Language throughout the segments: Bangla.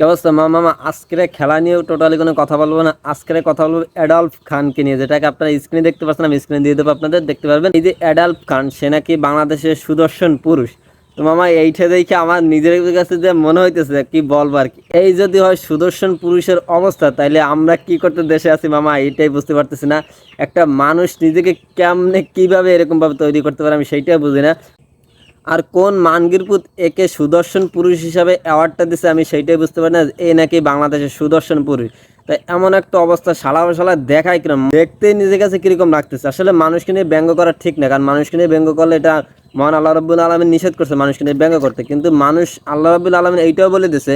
কি অবস্থা? মা মামা আজকের খেলা নিয়েও টোটালি কোনো কথা বলব না। আজকের কথা বলব অ্যাডাল্ফ খানকে নিয়ে, যেটাকে আপনারা স্ক্রিনে দেখতে পাচ্ছেন, আমি স্ক্রিনে দিয়ে দেবো আপনাদের। দেখতে পারবেন, এই যে অ্যাডাল্ফ খান, সে নাকি বাংলাদেশের সুদর্শন পুরুষ। তো মামা এইটা দেখে আমার নিজের কাছে যে মনে হইতেছে কি বলব আর কি। এই যদি হয় সুদর্শন পুরুষের অবস্থা, তাইলে আমরা কি করতে দেশে আছি? মামা এইটাই বুঝতে পারতেছি না। একটা মানুষ নিজেকে কেমনে, কীভাবে এরকমভাবে তৈরি করতে পারে, আমি সেইটাই বুঝি না। আর কোন মানগিরপুত একে সুদর্শন পুরুষ হিসাবে অ্যাওয়ার্ডটা দিছে আমি সেইটাই বুঝতে পারি না এ নাকি বাংলাদেশের সুদর্শন পুরুষ। তাই এমন একটা অবস্থা সালা সালা দেখায় কিরম, দেখতে নিজের কাছে কীরকম লাগতেছে। আসলে মানুষকে নিয়ে ব্যঙ্গ করা ঠিক না, কারণ মানুষকে নিয়ে ব্যঙ্গ করলে এটা মহান আল্লাহ রব্বুল আলমিন নিষেধ করছে মানুষকে নিয়ে ব্যঙ্গ করতে। কিন্তু মানুষ আল্লাহ রব্বুল আলমিন এইটাও বলে দিছে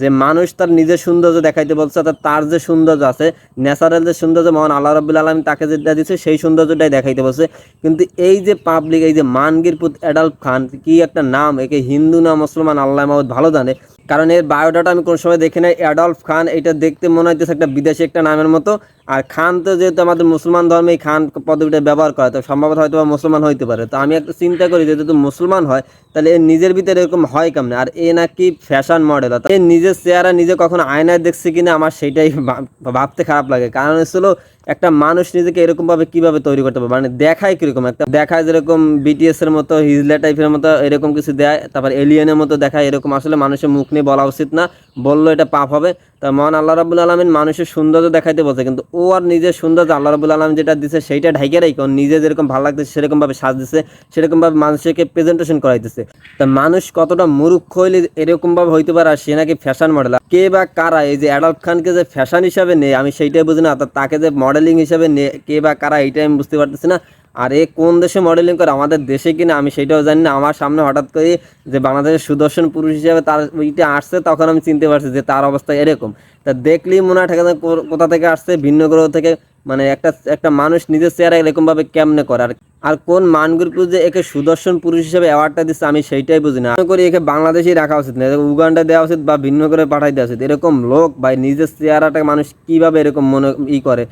যে মানুষ তার নিজের সৌন্দর্য দেখাইতে বলছে, অর্থাৎ তার যে সৌন্দর্য আছে ন্যাচারাল যে সৌন্দর্য, মহান আল্লাহ রব্বুল আলম তাকে যেটা দিচ্ছে সেই সৌন্দর্যটাই দেখাইতে বলছে। কিন্তু এই যে পাবলিক এই যে মানগির পুত অ্যাডাল্ট খান, কি একটা নাম, একে হিন্দু না মুসলমান, আল্লাহ মাহমুদ ভালো জানে। কারণ এর বায়োডাটা আমি কোন সময় দেখি নাই। অ্যাডলফ খান এটা দেখতে মনে হইতেছে একটা বিদেশি একটা নামের মতো। আর খান তো যেহেতু আমাদের মুসলমান ধর্মে এই খান পদবিটা ব্যবহার করে তো সম্ভবত হয়তো বা মুসলমান হইতে পারে। তো আমি একটা চিন্তা করি, যেহেতু মুসলমান হয়, তাহলে এর নিজের ভিতরে এরকম হয় কেমনে? আর এ নাকি ফ্যাশন মডেল এ নিজের চেহারা নিজে কখনো আয়নায় দেখছে কিনা, আমার সেটাই ভাব- ভাবতে খারাপ লাগে। কারণ হচ্ছিল একটা মানুষ নিজেকে এরকম ভাবে কীভাবে তৈরি করতে পারে মানে দেখায় কীরকম? একটা দেখায় যেরকম বিটিএস এর মতো, হিজলা টাইপের মতো, এরকম কিছু দেয়, তারপর এলিয়েনের মতো দেখায় এরকম। আসলে মানুষের মুখ নিয়ে বলা উচিত না বলল এটা পাপ হবে। তা মহান আল্লাহ রাবুল আলমিন মানুষের সৌন্দর্য দেখাইতে বলছে, কিন্তু ও আর নিজের সৌন্দর্য আল্লাহ রাবুল আলম যেটা দিছে সেইটা ঢাইকে রাখি নিজে যেরকম ভালো লাগতেছে সেরকম ভাবে সাজ দিছে সেরকম ভাবে মানুষকে প্রেজেন্টেশন করাইতেছে। তা মানুষ কতটা মুরুক্ষ হইলে এরকম ভাবে হইতে পারে আর সে নাকি ফ্যাশন মডেল কে বা কারা এই যে অ্যাডাল্ট খানকে যে ফ্যাশন হিসাবে নেই আমি সেইটাই বুঝি না তাকে যে মডেলিং হিসাবে নে কে বা কারা এইটাই আমি বুঝতে পারতেছি না। আর এ কোন দেশে মডেলিং করে? আমাদের দেশে কিনা আমি সেটাও জানি না। আমার সামনে হঠাৎ করে যে বাংলাদেশের সুদর্শন পুরুষ হিসাবে তার ওইটা আসছে, তখন আমি চিনতে পারছি যে তার অবস্থা এরকম। তা দেখলেই মনে হয় ঠেকা কোথা থেকে আসছে? ভিন্ন গ্রহ থেকে মানে একটা একটা মানুষ নিজের চেহারা এরকমভাবে কেমনে করে? আর আর কোন মানগুরপুর যে একে সুদর্শন পুরুষ হিসেবে অ্যাওয়ার্ডটা দিচ্ছে, আমি সেইটাই বুঝি না। মনে করি একে বাংলাদেশেই রাখা উচিত, না উগান্ডা দেওয়া উচিত বা ভিন্ন করে পাঠাই দেওয়া উচিত। এরকম লোক বা নিজের চেহারাটা মানুষ কীভাবে এরকম মনে, ই করে?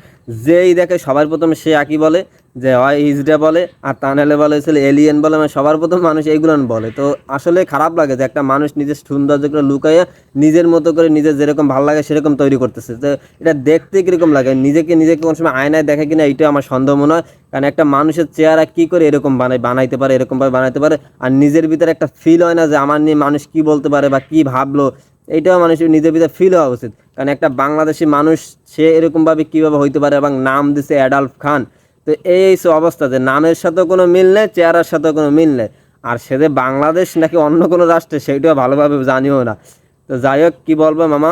যেই দেখে সবার প্রথমে সে একই বলে যে হয় ইজডা বলে আর তা নাহলে বলে, ছিল এলিয়েন বলে মানে সবার প্রথম মানুষ এইগুলো বলে। তো আসলে খারাপ লাগে যে একটা মানুষ নিজের সৌন্দর্যকে লুকাইয়া নিজের মতো করে নিজের যেরকম ভালো লাগে সেরকম তৈরি করতেছে। তো এটা দেখতে কীরকম লাগে? নিজেকে নিজেকে কোন সময় আয়নায় দেখে কিনা এইটা আমার সন্দেহ মনে হয়। কারণ একটা মানুষের চেহারা কি করে এরকম বানায় বানাইতে পারে এরকমভাবে বানাইতে পারে? আর নিজের ভিতরে একটা ফিল হয় না যে আমার নিয়ে মানুষ কি বলতে পারে বা কি ভাবলো? এইটাও মানুষের নিজের ভিতরে ফিল হওয়া উচিত। কারণ একটা বাংলাদেশি মানুষ সে এরকমভাবে কীভাবে হইতে পারে এবং নাম দিছে অ্যাডাল্ফ খান। তো এই অবস্থা যে নামের সাথে কোনো মিল নেই, চেহারার সাথে কোনো মিল নেই। আর সে যে বাংলাদেশ নাকি অন্য কোনো রাষ্ট্রে সেইটাও ভালোভাবে জানিও না। তো যাই হোক, কী বলব মামা?